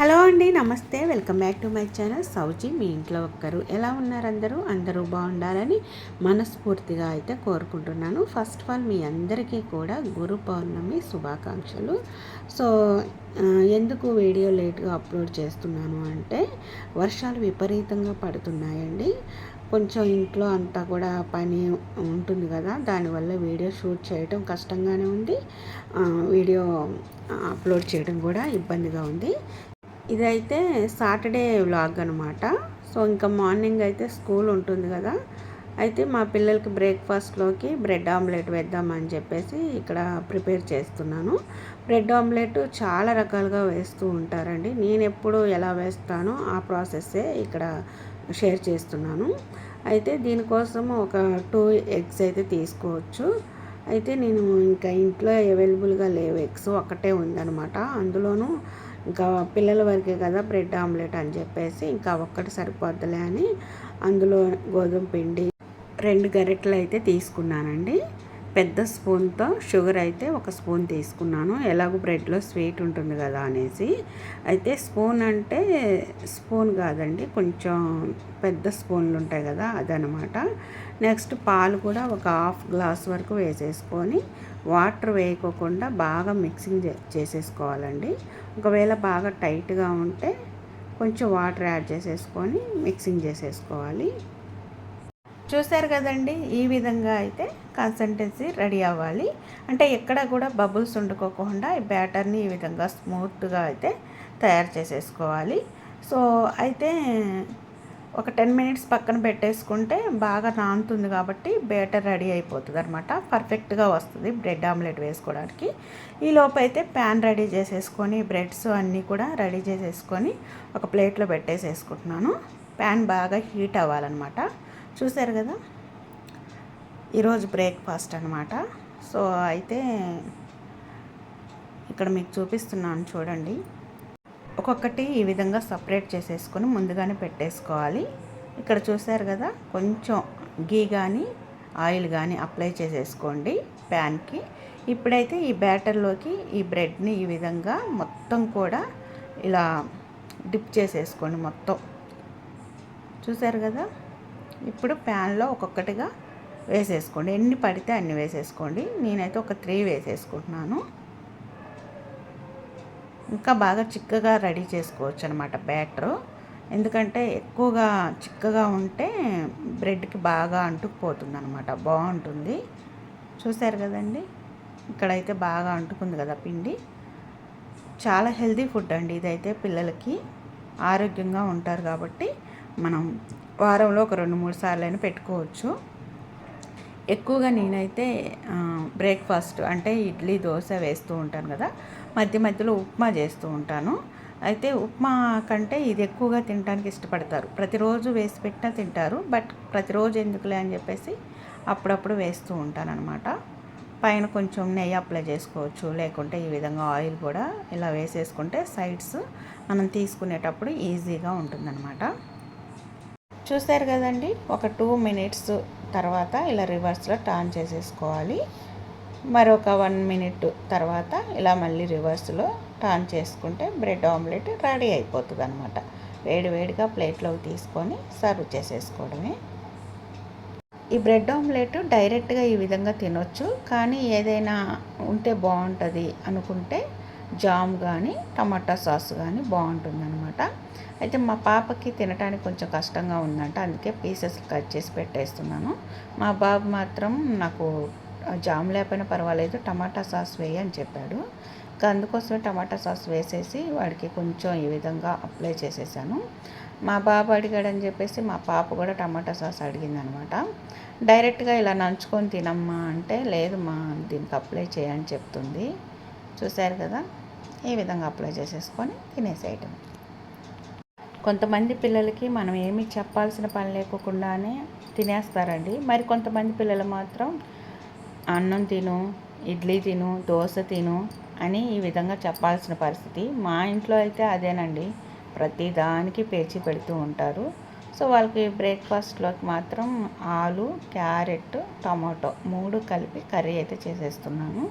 Hello అండి నమస్తే. Welcome back to my channel. సౌజీ మీ ఇంట్లో ఒక్కరు ఎలా ఉన్నారు అందరూ? అందరూ బాగుండాలని మనస్ఫూర్తిగా అయితే కోరుకుంటున్నాను. ఫస్ట్ ఆఫ్ ఆల్ మీ అందరికీ కూడా గురు పౌర్ణమి శుభాకాంక్షలు. సో ఎందుకు వీడియో లేట్గా అప్లోడ్ చేస్తున్నాను అంటే వర్షాలు విపరీతంగా పడుతున్నాయండి. కొంచెం ఇంట్లో అంతా కూడా పని ఉంటుంది కదా దానివల్ల వీడియో షూట్ చేయడం కష్టంగానే ఉంది. వీడియో అప్లోడ్ చేయడం కూడా ఇబ్బందిగా ఉంది. ఇదైతే సాటర్డే వ్లాగ్ అనమాట సో ఇంకా మార్నింగ్ అయితే స్కూల్ ఉంటుంది కదా. అయితే మా పిల్లలకి బ్రేక్ఫాస్ట్లోకి బ్రెడ్ ఆమ్లెట్ వేద్దామని చెప్పేసి ఇక్కడ ప్రిపేర్ చేస్తున్నాను. బ్రెడ్ ఆమ్లెట్ చాలా రకాలుగా వేస్తూ ఉంటారండి. నేను ఎప్పుడు ఎలా వేస్తానో ఆ ప్రాసెస్సే ఇక్కడ షేర్ చేస్తున్నాను. అయితే దీనికోసం ఒక టూ ఎగ్స్ అయితే తీసుకోవచ్చు. అయితే నేను ఇంకా ఇంట్లో అవైలబుల్గా లేవు. ఎగ్స్ ఒకటే ఉందనమాట అందులోనూ ఇంకా పిల్లల వరకే కదా బ్రెడ్ ఆమ్లెట్ అని చెప్పేసి ఇంకా ఒక్కటి సరిపోద్దులే అని అందులో గోధుమ పిండి రెండు గరిటలు అయితే తీసుకున్నానండి. పెద్ద స్పూన్తో షుగర్ అయితే ఒక స్పూన్ తీసుకున్నాను. ఎలాగో బ్రెడ్లో స్వీట్ ఉంటుంది కదా అనేసి. అయితే స్పూన్ అంటే స్పూన్ కాదండి కొంచెం పెద్ద స్పూన్లు ఉంటాయి కదా అదనమాట. నెక్స్ట్ పాలు కూడా ఒక హాఫ్ గ్లాస్ వరకు వేసేసుకొని వాటర్ వేయకోకుండా బాగా మిక్సింగ్ చేసేసుకోవాలండి. ఒకవేళ బాగా టైట్గా ఉంటే కొంచెం వాటర్ యాడ్ చేసేసుకొని మిక్సింగ్ చేసేసుకోవాలి. చూసారు కదండి ఈ విధంగా అయితే కన్సల్టెన్సీ రెడీ అవ్వాలి. అంటే ఎక్కడ కూడా బబుల్స్ వండుకోకుండా ఈ బ్యాటర్ని ఈ విధంగా స్మూత్గా అయితే తయారు చేసేసుకోవాలి. సో అయితే ఒక టెన్ మినిట్స్ పక్కన పెట్టేసుకుంటే బాగా నానుతుంది కాబట్టి బేటర్ రెడీ అయిపోతుంది అనమాట పర్ఫెక్ట్గా వస్తుంది బ్రెడ్ ఆమ్లెట్ వేసుకోవడానికి. ఈ లోపైతే అయితే ప్యాన్ రెడీ చేసేసుకొని బ్రెడ్స్ అన్నీ కూడా రెడీ చేసేసుకొని ఒక ప్లేట్లో పెట్టేసేసుకుంటున్నాను. ప్యాన్ బాగా హీట్ అవ్వాలన్నమాట. చూసారు కదా? ఈరోజు బ్రేక్ఫాస్ట్ అనమాట సో అయితే ఇక్కడ మీకు చూపిస్తున్నాను చూడండి. ఒక్కొక్కటి ఈ విధంగా సపరేట్ చేసేసుకొని ముందుగానే పెట్టేసుకోవాలి. ఇక్కడ చూసారు కదా కొంచెం గీ కానీ ఆయిల్ కానీ అప్లై చేసేసుకోండి ప్యాన్కి. ఇప్పుడైతే ఈ బ్యాటర్లోకి ఈ బ్రెడ్ని ఈ విధంగా మొత్తం కూడా ఇలా డిప్ చేసేసుకోండి మొత్తం. చూసారు కదా ఇప్పుడు ప్యాన్లో ఒక్కొక్కటిగా వేసేసుకోండి. ఎన్ని పడితే అన్ని వేసేసుకోండి. నేనైతే ఒక త్రీ వేసేసుకుంటున్నాను. ఇంకా బాగా చిక్కగా రెడీ చేసుకోవచ్చు అనమాట బ్యాటరు. ఎందుకంటే ఎక్కువగా చిక్కగా ఉంటే బ్రెడ్కి బాగా అంటుకుపోతుంది అనమాట బాగుంటుంది. చూసారు కదండి? ఇక్కడైతే బాగా అంటుకుంది కదా పిండి. చాలా హెల్తీ ఫుడ్ అండి ఇదైతే పిల్లలకి. ఆరోగ్యంగా ఉంటారు కాబట్టి మనం వారంలో ఒక రెండు మూడు సార్లు అయినా పెట్టుకోవచ్చు. ఎక్కువగా నేనైతే బ్రేక్ఫాస్ట్ అంటే ఇడ్లీ దోశ వేస్తూ ఉంటాను కదా. మధ్య మధ్యలో ఉప్మా చేస్తూ ఉంటాను. అయితే ఉప్మా కంటే ఇది ఎక్కువగా తినడానికి ఇష్టపడతారు. ప్రతిరోజు వేసి పెట్టినా తింటారు. బట్ ప్రతిరోజు ఎందుకులే అని చెప్పేసి అప్పుడప్పుడు వేస్తూ ఉంటాను అనమాట పైన కొంచెం నెయ్యి అప్లై చేసుకోవచ్చు. లేకుంటే ఈ విధంగా ఆయిల్ కూడా ఇలా వేసేసుకుంటే సైడ్స్ మనం తీసుకునేటప్పుడు ఈజీగా ఉంటుందన్నమాట. చూసారు కదండి? ఒక టూ మినిట్స్ తర్వాత ఇలా రివర్స్లో టర్న్ చేసేసుకోవాలి. మరొక వన్ మినిట్ తర్వాత ఇలా మళ్ళీ రివర్స్లో టర్న్ చేసుకుంటే బ్రెడ్ ఆమ్లెట్ రెడీ అయిపోతుంది అనమాట వేడి వేడిగా ప్లేట్లోకి తీసుకొని సర్వ్ చేసేసుకోవడమే. ఈ బ్రెడ్ ఆమ్లెట్ డైరెక్ట్గా ఈ విధంగా తినొచ్చు. కానీ ఏదైనా ఉంటే బాగుంటుంది అనుకుంటే జామ్ కానీ టమాటా సాస్ కానీ బాగుంటుంది అనమాట అయితే మా పాపకి తినడానికి కొంచెం కష్టంగా ఉందంట. అందుకే పీసెస్ కట్ చేసి పెట్టేస్తున్నాను. మా బాబు మాత్రం నాకు జామ్ లేకపోయినా పర్వాలేదు టమాటా సాస్ వేయి అని చెప్పాడు. ఇంకా అందుకోసమే టమాటా సాస్ వేసేసి వాడికి కొంచెం ఈ విధంగా అప్లై చేసేసాను. మా బాబు అడిగాడని చెప్పేసి మా పాప కూడా టమాటా సాస్ అడిగిందనమాట డైరెక్ట్గా ఇలా నంచుకొని తినమ్మా అంటే లేదు మా దీనికి అప్లై చేయని చెప్తుంది. చూశారు కదా ఈ విధంగా అప్లై చేసేసుకొని తినేసేయటం. కొంతమంది పిల్లలకి మనం ఏమి చెప్పాల్సిన పని లేకుండానే తినేస్తారండి. మరి కొంతమంది పిల్లలు మాత్రం అన్నం తిను ఇడ్లీ తిను దోశ తిను అని ఈ విధంగా చెప్పాల్సిన పరిస్థితి మా ఇంట్లో అయితే అదేనండి. ప్రతి దానికి పేచి పెడుతూ ఉంటారు. సో వాళ్ళకి బ్రేక్ఫాస్ట్లోకి మాత్రం ఆలు క్యారెట్ టమాటో మూడు కలిపి కర్రీ అయితే చేసేస్తున్నాను.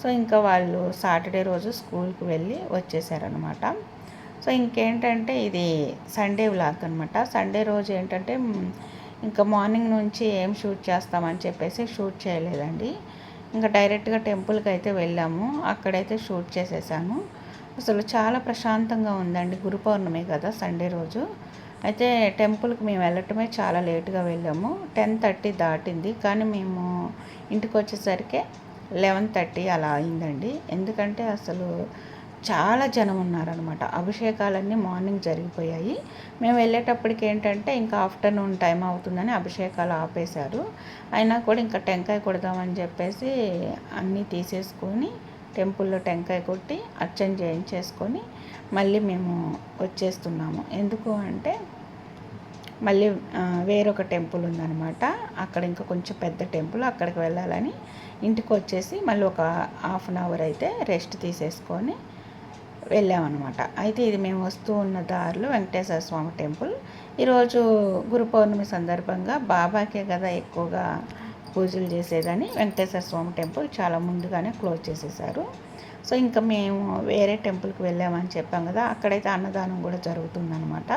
సో ఇంకా వాళ్ళు సాటర్డే రోజు స్కూల్కి వెళ్ళి వచ్చేసారనమాట సో ఇంకేంటంటే ఇది సండే వ్లాగ్ అనమాట సండే రోజు ఏంటంటే ఇంకా మార్నింగ్ నుంచి ఏం షూట్ చేస్తామని చెప్పేసి షూట్ చేయలేదండి. ఇంకా డైరెక్ట్గా టెంపుల్కి అయితే వెళ్ళాము. అక్కడైతే షూట్ చేసేసాను. అసలు చాలా ప్రశాంతంగా ఉందండి. గురు పౌర్ణమి కదా సండే రోజు. అయితే టెంపుల్కి మేము వెళ్ళటమే చాలా లేటుగా వెళ్ళాము. టెన్ థర్టీ దాటింది. కానీ మేము ఇంటికి వచ్చేసరికి లెవెన్ థర్టీ అలా అయిందండి. ఎందుకంటే అసలు చాలా జనం ఉన్నారనమాట అభిషేకాలన్నీ మార్నింగ్ జరిగిపోయాయి. మేము వెళ్ళేటప్పటికి ఏంటంటే ఇంకా ఆఫ్టర్నూన్ టైం అవుతుందని అభిషేకాలు ఆపేశారు. అయినా కూడా ఇంకా టెంకాయ కొడదామని చెప్పేసి అన్నీ తీసేసుకొని టెంపుల్లో టెంకాయ కొట్టి అర్చన చేయించేసుకొని మళ్ళీ మేము వచ్చేస్తున్నాము. ఎందుకు అంటే మళ్ళీ వేరొక టెంపుల్ ఉందనమాట అక్కడ ఇంకా కొంచెం పెద్ద టెంపుల్ అక్కడికి వెళ్ళాలని ఇంటికి వచ్చేసి మళ్ళీ ఒక హాఫ్ అన్ అవర్ అయితే రెస్ట్ తీసేసుకొని వెళ్ళామన్నమాట. అయితే ఇది మేము వస్తూ ఉన్న దారిలో వెంకటేశ్వర స్వామి టెంపుల్. ఈరోజు గురు పౌర్ణమి సందర్భంగా బాబాకే కదా ఎక్కువగా పూజలు చేసేదని వెంకటేశ్వర స్వామి టెంపుల్ చాలా ముందుగానే క్లోజ్ చేసేసారు సో ఇంకా మేము వేరే టెంపుల్కి వెళ్ళామని చెప్పాం కదా అక్కడైతే అన్నదానం కూడా జరుగుతుందనమాట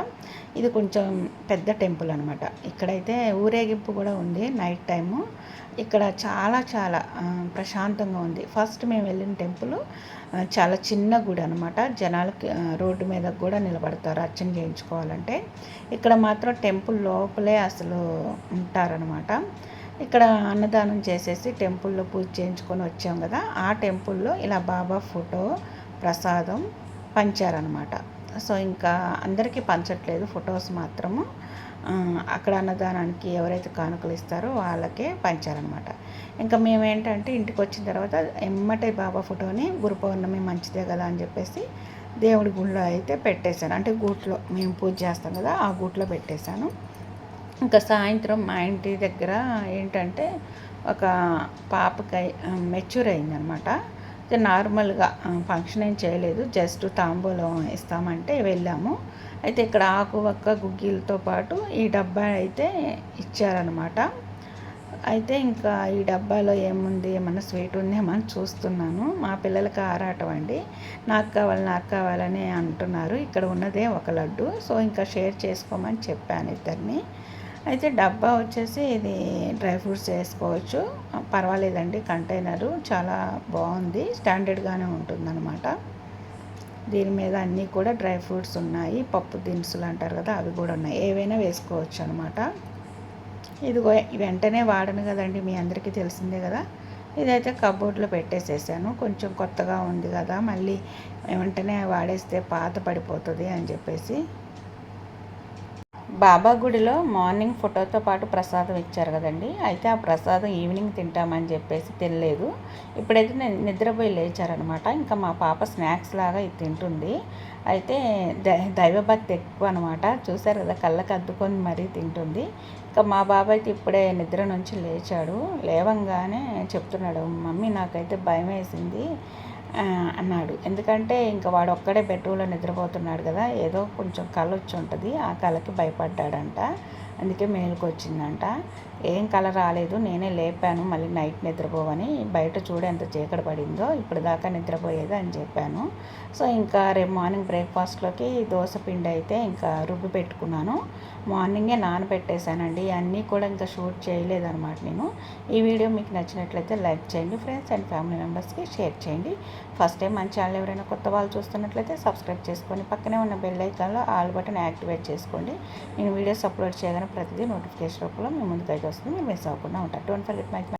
ఇది కొంచెం పెద్ద టెంపుల్ అనమాట ఇక్కడైతే ఊరేగింపు కూడా ఉంది నైట్ టైము. ఇక్కడ చాలా చాలా ప్రశాంతంగా ఉంది. ఫస్ట్ మేము వెళ్ళిన టెంపుల్ చాలా చిన్న గుడి అనమాట జనాలకి రోడ్డు మీద కూడా నిలబడతారు అర్చన చేయించుకోవాలంటే. ఇక్కడ మాత్రం టెంపుల్ లోపలే అసలు ఉంటారనమాట ఇక్కడ అన్నదానం చేసేసి టెంపుల్లో పూజ చేయించుకొని వచ్చాం కదా. ఆ టెంపుల్లో ఇలా బాబా ఫోటో ప్రసాదం పంచారనమాట సో ఇంకా అందరికీ పంచట్లేదు ఫొటోస్ మాత్రము. అక్కడ అన్నదానానికి ఎవరైతే కానుకలు ఇస్తారో వాళ్ళకే పంచారనమాట ఇంకా మేమేంటంటే ఇంటికి వచ్చిన తర్వాత ఎమ్మటే బాబా ఫోటోని గురు పౌర్ణమి మంచిదే కదా అని చెప్పేసి దేవుడి గుళ్ళో అయితే పెట్టేశాను. అంటే గూట్లో మేము పూజ చేస్తాం కదా ఆ గూట్లో పెట్టేశాను. ఇంకా సాయంత్రం మా ఇంటి దగ్గర ఏంటంటే ఒక పాపకి మెచ్యూర్ అయిందనమాట నార్మల్గా ఫంక్షన్ ఏం చేయలేదు. జస్ట్ తాంబూలం ఇస్తామంటే వెళ్ళాము. అయితే ఇక్కడ ఆకు ఒక్క గుగ్గిలతో పాటు ఈ డబ్బా అయితే ఇచ్చారనమాట అయితే ఇంకా ఈ డబ్బాలో ఏముంది ఏమన్నా స్వీట్ ఉందేమని చూస్తున్నాను. మా పిల్లలకి ఆరాటం అండి. నాకు కావాలి నాకు కావాలని అంటున్నారు. ఇక్కడ ఉన్నదే ఒక లడ్డు. సో ఇంకా షేర్ చేసుకోమని చెప్పాను ఇద్దరిని. అయితే డబ్బా వచ్చేసి ఇది డ్రై ఫ్రూట్స్ వేసుకోవచ్చు. పర్వాలేదండి కంటైనరు చాలా బాగుంది స్టాండర్డ్గానే ఉంటుందన్నమాట. దీని మీద అన్నీ కూడా డ్రై ఫ్రూట్స్ ఉన్నాయి పప్పు దినుసులు అంటారు కదా అవి కూడా ఉన్నాయి. ఏవైనా వేసుకోవచ్చు అనమాట ఇదిగో వెంటనే వాడను కదండి మీ అందరికీ తెలిసిందే కదా. ఇదైతే కబోర్డ్లో పెట్టేసేసాను కొంచెం కొత్తగా ఉంది కదా మళ్ళీ వెంటనే వాడేస్తే పాత పడిపోతుంది అని చెప్పేసి. బాబా గుడిలో మార్నింగ్ ఫోటోతో పాటు ప్రసాదం ఇచ్చారు కదండి. అయితే ఆ ప్రసాదం ఈవినింగ్ తింటామని చెప్పేసి తినలేదు. ఇప్పుడైతే నేను నిద్రపోయి లేచారనమాట. ఇంకా మా పాప స్నాక్స్ లాగా ఇది తింటుంది. అయితే దైవభక్తి ఎక్కువ అనమాట. చూసారు కదా కళ్ళకి అద్దుకొని మరీ తింటుంది. ఇంకా మా బాబాయ్ అయితే ఇప్పుడే నిద్ర నుంచి లేచాడు. లేవంగానే చెప్తున్నాడు మమ్మీ నాకైతే భయం వేసింది. అన్నాడు. ఎందుకంటే ఇంకా వాడు ఒక్కడే బెడ్రూమ్లో నిద్రపోతున్నాడు కదా ఏదో కొంచెం కళ వచ్చి ఉంటుంది ఆ కళకి భయపడ్డాడంట. అందుకే మేలుకు వచ్చిందంట ఏం కళ రాలేదు నేనే లేపాను మళ్ళీ నైట్ నిద్రపోవని. బయట చూడ ఎంత చీకటి పడిందో ఇప్పుడు దాకా నిద్రపోయేది అని చెప్పాను. సో ఇంకా రేపు మార్నింగ్ బ్రేక్ఫాస్ట్లోకి దోశ పిండి అయితే ఇంకా రుబ్బి పెట్టుకున్నాను. మార్నింగే నానబెట్టేశానండి. అన్నీ కూడా ఇంకా షూట్ చేయలేదన్నమాట నేను. ఈ వీడియో మీకు నచ్చినట్లయితే లైక్ చేయండి ఫ్రెండ్స్ అండ్ ఫ్యామిలీ మెంబర్స్కి షేర్ చేయండి. ఫస్ట్ టైం మన ఛానల్ ఎవరైనా కొత్త వాళ్ళు చూస్తున్నట్లయితే సబ్స్క్రైబ్ చేసుకొని పక్కనే ఉన్న బెల్ ఐకాన్లో ఆల్ బటన్ యాక్టివేట్ చేసుకోండి. నేను వీడియోస్ అప్లోడ్ చేయగానే ప్రతిదీ నోటిఫికేషన్ రూపంలో మీ ముందుకైతే వస్తుంది. మీరు మిస్ అవ్వకుండా ఉంటారు. Don't forget my